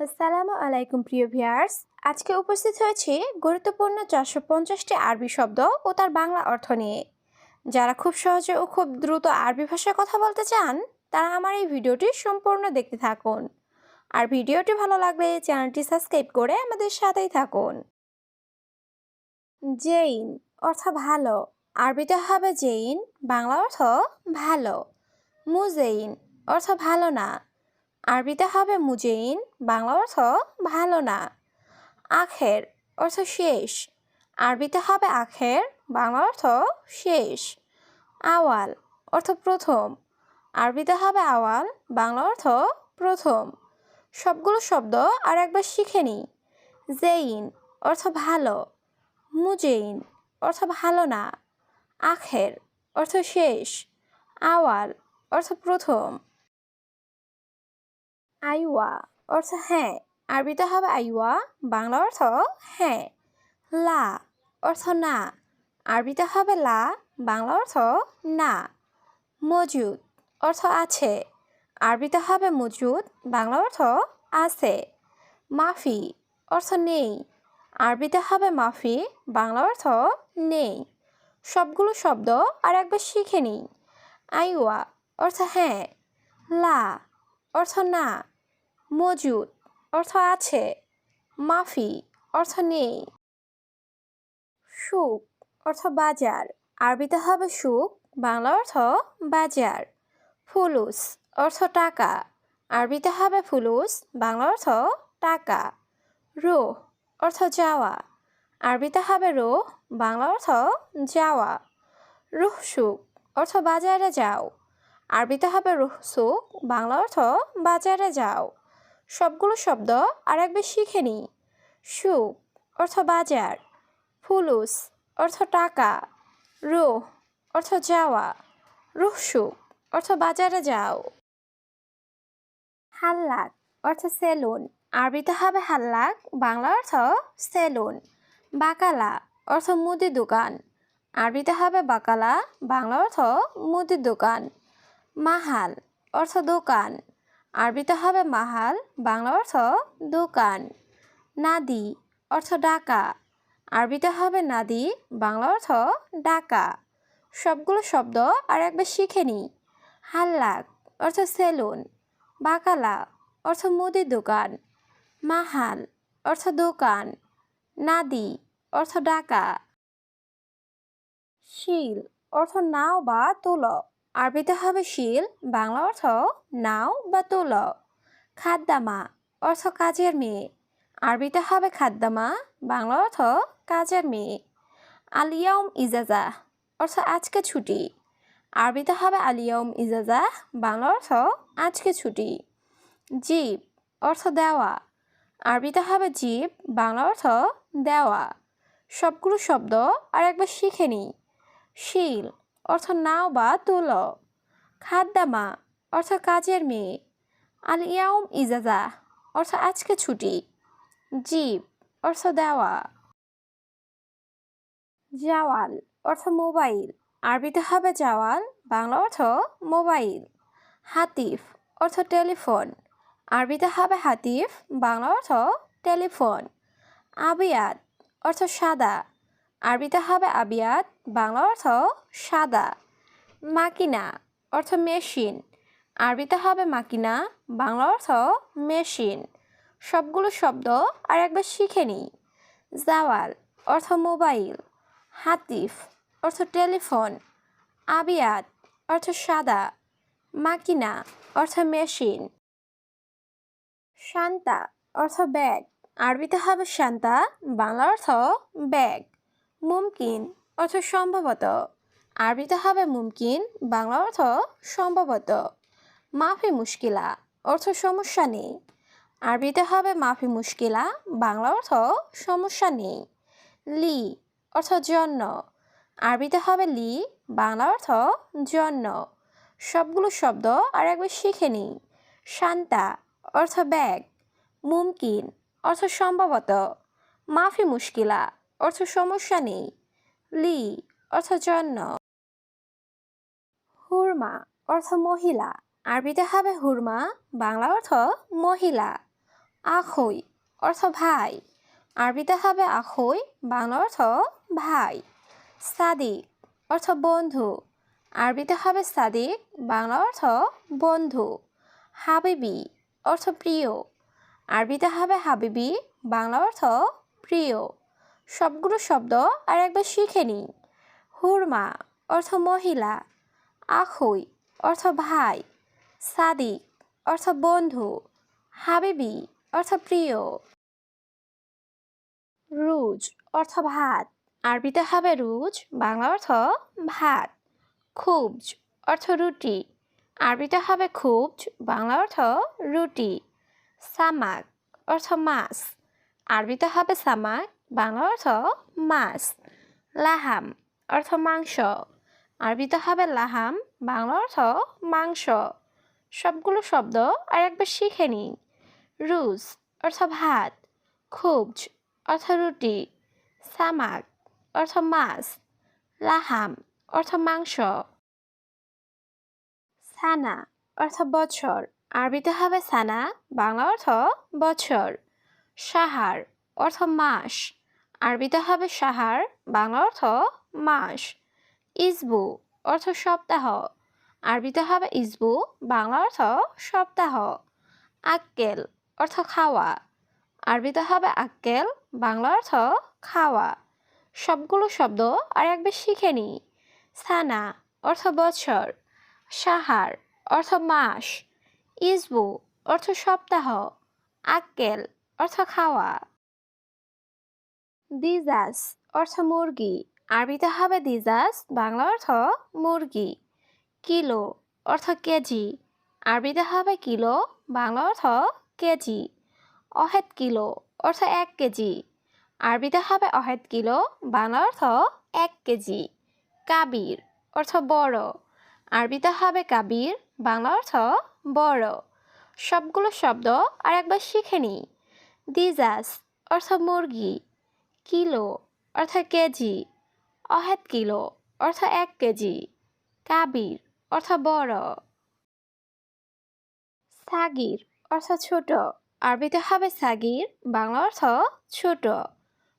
আসসালামু আলাইকুম, প্রিয় ভিয়ার্স আজকে উপস্থিত হয়েছি গুরুত্বপূর্ণ চারশো পঞ্চাশটি আরবি শব্দ ও তার বাংলা অর্থ নিয়ে। যারা খুব সহজে ও খুব দ্রুত আরবি ভাষায় কথা বলতে চান, তারা আমার এই ভিডিওটি সম্পূর্ণ দেখতে থাকুন। আর ভিডিওটি ভালো লাগলে চ্যানেলটি সাবস্ক্রাইব করে আমাদের সাথেই থাকুন। জেইন অর্থ ভালো। আরবিতে হবে জেইন, বাংলা অর্থ ভালো। মুজেইন অর্থ ভালো না। আরবিতে হবে মুজেইন, বাংলা অর্থ ভালো না। আখের অর্থ শেষ। আরবিতে হবে আখের, বাংলা অর্থ শেষ। আওয়াল অর্থ প্রথম। আরবিতে হবে আওয়াল, বাংলা অর্থ প্রথম। সবগুলো শব্দ আর একবার শিখে নিই। জেইন অর্থ ভালো। মুজেইন অর্থ ভালো না। আখের অর্থ শেষ। আওয়াল অর্থ প্রথম। আইওয়া অর্থ হ্যাঁ। আরবিতে হবে আইওয়া, বাংলা অর্থ হ্যাঁ। লা অর্থ না। আরবিতে হবে লা, বাংলা অর্থ না। মজুদ অর্থ আছে। আরবিতে হবে মজুদ, বাংলা অর্থ আছে। মাফি অর্থ নেই। আরবিতে হবে মাফি, বাংলা অর্থ নেই। সবগুলো শব্দ আর একবার শিখে নিই। আইওয়া অর্থ হ্যাঁ। লা অর্থ না, মজুদ। অর্থ আছে, মাফি। অর্থ নেই। সুখ, অর্থ বাজার। আরবিতে হবে সুখ, বাংলা অর্থ বাজার। ফুলুস, অর্থ টাকা। আরবিতে হবে ফুলুস, বাংলা অর্থ টাকা। রোহ, অর্থ যাওয়া। আরবিতে হবে রোহ, বাংলা অর্থ যাওয়া। রুহ সুখ, অর্থ বাজারে যাও। আরবিতে হবে সুখ বাংলা অর্থ বাজারে যাও। সবগুলো শব্দ আর একবার শিখে নিই। সুখ অর্থ বাজার, ফুলুস অর্থ টাকা, রুহ অর্থ যাওয়া রুহ সুখ অর্থ বাজারে যাও। হাল্লাক অর্থ সেলুন, আরবিতে হবে হাল্লাক, বাংলা অর্থ সেলুন। বাকালা অর্থ মুদি দোকান, আরবিতে হবে বাকালা, বাংলা অর্থ মুদির দোকান। মাহাল অর্থ দোকান। আরবিতে হবে মাহাল, বাংলা অর্থ দোকান। নাদি অর্থ ডাকা। আরবিতে হবে নাদি, বাংলা অর্থ ডাকা। সবগুলো শব্দ আর একবার শিখে নিই হাল্লাক অর্থ সেলুন। বাকালা অর্থ মুদির দোকান। মাহাল অর্থ দোকান। নাদি অর্থ ডাকা। শিল অর্থ নাও বা তুল। আরবিতে হবে শিল, বাংলা অর্থ নাও বা তুল। খাদ্দামা অর্থ কাজের মেয়ে। আরবিতে হবে খাদ্দামা বাংলা অর্থ কাজের মেয়ে। আলিয়াউম ইজাজা, অর্থ আজকে ছুটি। আরবিতে হবে আলিয়াউম ইজাজা, বাংলা অর্থ আজকে ছুটি। জীব, অর্থ দেওয়া। আরবিতে হবে জীব, বাংলা অর্থ দেওয়া। সবগুলো শব্দ আর একবার শিখে নিই। শিল অর্থ নাও বা তুল। খাদ্দামা, অর্থ কাজের মেয়ে। আল ইয়াউম ইজাজা, অর্থ আজকে ছুটি। জীব, অর্থ দেওয়া। জাওয়াল, অর্থ মোবাইল। আরবিতে হবে জাওয়াল, বাংলা অর্থ মোবাইল। হাতিফ, অর্থ টেলিফোন। আরবিতে হবে হাতিফ, বাংলা অর্থ টেলিফোন। আবিয়াত অর্থ সাদা। আরবিতে হবে আবিয়াত, বাংলা অর্থ সাদা। মাকিনা অর্থ মেশিন। আরবিতে হবে মাকিনা, বাংলা অর্থ মেশিন। সবগুলো শব্দ আর একবার শিখে নিই। জাওয়াল অর্থ মোবাইল। হাতিফ অর্থ টেলিফোন। আবিয়াত অর্থ সাদা। মাকিনা অর্থ মেশিন। শান্তা অর্থ ব্যাগ। আরবিতে হবে শান্তা, বাংলা অর্থ ব্যাগ। মুমকিন অর্থ সম্ভবত। আরবিতে হবে মুমকিন, বাংলা অর্থ সম্ভবত। মাফি মুশকিলা অর্থ সমস্যা নেই। আরবিতে হবে মাফি মুশকিলা, বাংলা অর্থ সমস্যা নেই। লি অর্থ জন্য। আরবিতে হবে লি, বাংলা অর্থ জন্য। সবগুলো শব্দ আর একবার শিখে নিই। শান্তা অর্থ ব্যাগ, মুমকিন অর্থ সম্ভবত। মাফি মুশকিলা অর্থ সমস্যা নেই। লি, অর্থ জন্য। হুরমা, অর্থ মহিলা। আরবিতে হবে হুরমা, বাংলা অর্থ মহিলা। আখই, অর্থ ভাই। আরবিতে হবে আখই, বাংলা অর্থ ভাই। সাদিক, অর্থ বন্ধু। আরবিতে হবে সাদিক, বাংলা অর্থ বন্ধু। হাবিবি, অর্থ প্রিয়। আরবিতে হবে হাবিবি, বাংলা অর্থ প্রিয়। সবগুলো শব্দ আর একবার শিখে নিই। হুরমা, অর্থ মহিলা। আখই, অর্থ ভাই। সাদিক, অর্থ বন্ধু। হাবিবি, অর্থ প্রিয়। রুজ, অর্থ ভাত। আরবিতে হবে রুজ, বাংলা অর্থ ভাত। খুবজ, অর্থ রুটি। আরবিতে হবে খুবজ, বাংলা অর্থ রুটি। সামাক, অর্থ মাছ। আরবিতে হবে সামাক বাংলা অর্থ মাছ, লাহাম, অর্থ মাংস। আরবিতে হবে লাহাম বাংলা অর্থ মাংস। সবগুলো শব্দ আর একবার শিখে নিই। রুজ, অর্থ ভাত। খুবজ, অর্থ রুটি। সামাক, অর্থ মাছ। লাহাম, অর্থ মাংস। সানা, অর্থ বছর। আরবিতে হবে সানা বাংলা অর্থ বছর। সাহার, অর্থ মাস। আরবিতে হবে সাহার বাংলা অর্থ মাস। ইসবু অর্থ সপ্তাহ। আরবিতে হবে ইসবু বাংলা অর্থ সপ্তাহ। আক্কেল অর্থ খাওয়া। আরবিতে হবে আক্কেল বাংলা অর্থ খাওয়া। সবগুলো শব্দ আর একবার শিখে নিই। সানা অর্থ বছর। সাহার অর্থ মাস। ইসবু অর্থ সপ্তাহ। আক্কেল অর্থ খাওয়া। দিজাস অর্থ মুরগি। আরবিতে হবে দিজাস, বাংলা অর্থ মুরগি। কিলো অর্থ কেজি। আরবিতে হবে কিলো, বাংলা অর্থ কেজি। অহেদ কিলো অর্থ এক কেজি। আরবিতে হবে অহেদ কিলো, বাংলা অর্থ এক কেজি। কাবির অর্থ বড়। আরবিতে হবে কাবির, বাংলা অর্থ বড়। সবগুলো শব্দ আর একবার শিখে নিই। দিজাস অর্থ মুরগি। কিলো অর্থ কেজি। অহেদ কিলো অর্থ এক কেজি। কাবির অর্থ বড়। সাগির অর্থ ছোট। আরবিতে হবে সাগির, বাংলা অর্থ ছোট।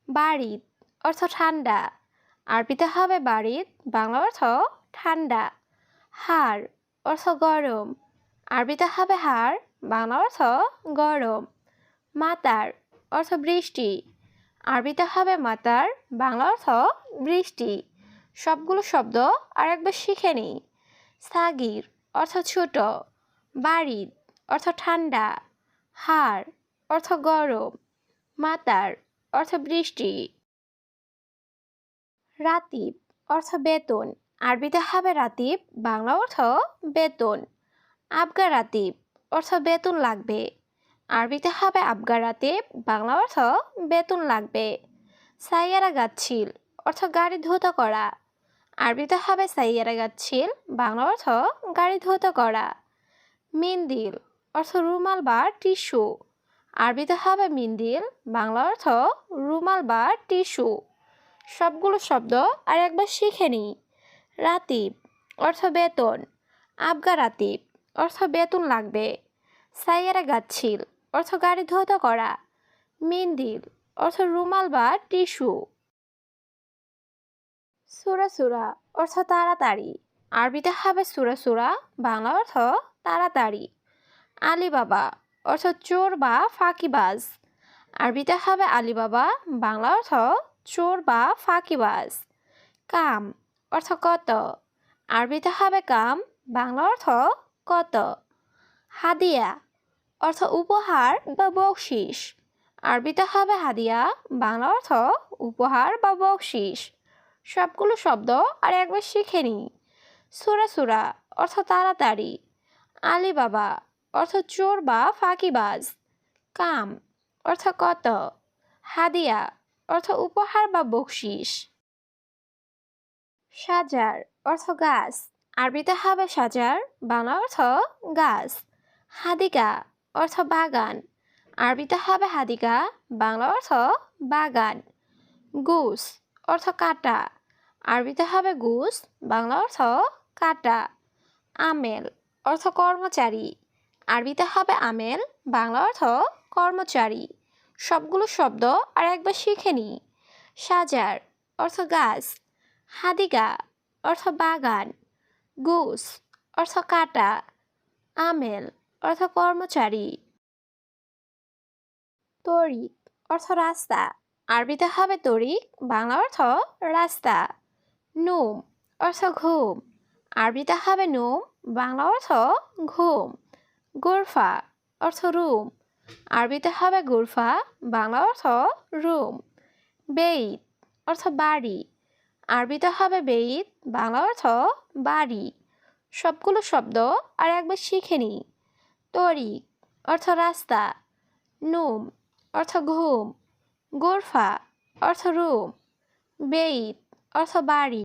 বাড়িত অর্থ ঠান্ডা। আরবিতে হবে বাড়িত বাংলা অর্থ ঠান্ডা। হাড়, অর্থ গরম। আরবিতে হবে হাড়, বাংলা অর্থ গরম। মাতার, অর্থ বৃষ্টি। আরবিতে হবে মাতার, বাংলা অর্থ বৃষ্টি। সবগুলো শব্দ আর একবার শিখে নিই। সাগির, অর্থ ছোট। বাড়ির অর্থ ঠান্ডা। হাড় অর্থ গরম। মাতার, অর্থ বৃষ্টি। রাতিব, অর্থ বেতন। আরবিতে হবে রাতিব, বাংলা অর্থ বেতন। আবগা রাতিব, অর্থ বেতন লাগবে। আরবিতে হবে আবগা রাতিব বাংলা অর্থ বেতন লাগবে। সাইয়ারা গাচ্ছিল, অর্থ গাড়ি ধৌত করা। আরবিতে হবে সাইয়ারা গাচ্ছিল, বাংলা অর্থ গাড়ি ধৌত করা। মিন্দিল, অর্থ রুমাল বা টিস্যু। আরবিতে হবে মিন্দিল, বাংলা অর্থ রুমাল বা টিস্যু। সবগুলো শব্দ আর একবার শিখে নিই রাতিব, অর্থ বেতন। আবগা রাতিব অর্থ বেতন লাগবে। সাইয়ারা গাচ্ছিল অর্থ গাড়ি ধৌত করা। মিন্দিল অর্থ রুমাল বা টিস্যু। সুরা সুরা, অর্থ তাড়াতাড়ি। আরবিতে হবে সুরা সুরা, বাংলা অর্থ তাড়াতাড়ি। আলিবাবা, অর্থ চোর বা ফাঁকিবাজ। আরবিতে হবে আলিবাবা, বাংলা অর্থ চোর বা ফাঁকিবাজ। কাম, অর্থ কত। আরবিতে হবে কাম, বাংলা অর্থ কত। হাদিয়া অর্থ উপহার বা বকশিস। আরবিতে হবে হাদিয়া, বাংলা অর্থ উপহার বা বকশিস। সবগুলো শব্দ আর একবার শিখে নিই। সুরা সুরা, অর্থ তাড়াতাড়ি। আলিবাবা, অর্থ চোর বা ফাঁকিবাজ। কাম, অর্থ কত। হাদিয়া, অর্থ উপহার বা বকশিস। সাজার, অর্থ গাছ। আরবিতে হবে সাজার, বাংলা অর্থ গাছ। হাদিকা অর্থ বাগান। আরবিতে হবে হাদিকা বাংলা অর্থ বাগান। গুস, অর্থ কাটা। আরবিতে হবে গুস, বাংলা অর্থ কাটা। আমেল, অর্থ কর্মচারী। আরবিতে হবে আমেল, বাংলা অর্থ কর্মচারী। সবগুলো শব্দ আর একবার শিখে নি সাজার, অর্থ গাছ। হাদিগা, অর্থ বাগান। গুস, অর্থ কাটা। আমেল অর্থ কর্মচারী। তরিক, অর্থ রাস্তা। আরবিতে হবে তরিক, বাংলা অর্থ রাস্তা। নুম, অর্থ ঘুম। আরবিতে হবে নুম, বাংলা অর্থ ঘুম। গোরফা, অর্থ রুম। আরবিতে হবে গুরফা, বাংলা অর্থ রুম। বেইত, অর্থ বাড়ি। আরবিতে হবে বেইত, বাংলা অর্থ বাড়ি। সবগুলো শব্দ আর একবার শিখে নি তরিক অর্থ রাস্তা নুম অর্থ ঘুম গোরফা অর্থ রুম বেইত অর্থ বাড়ি।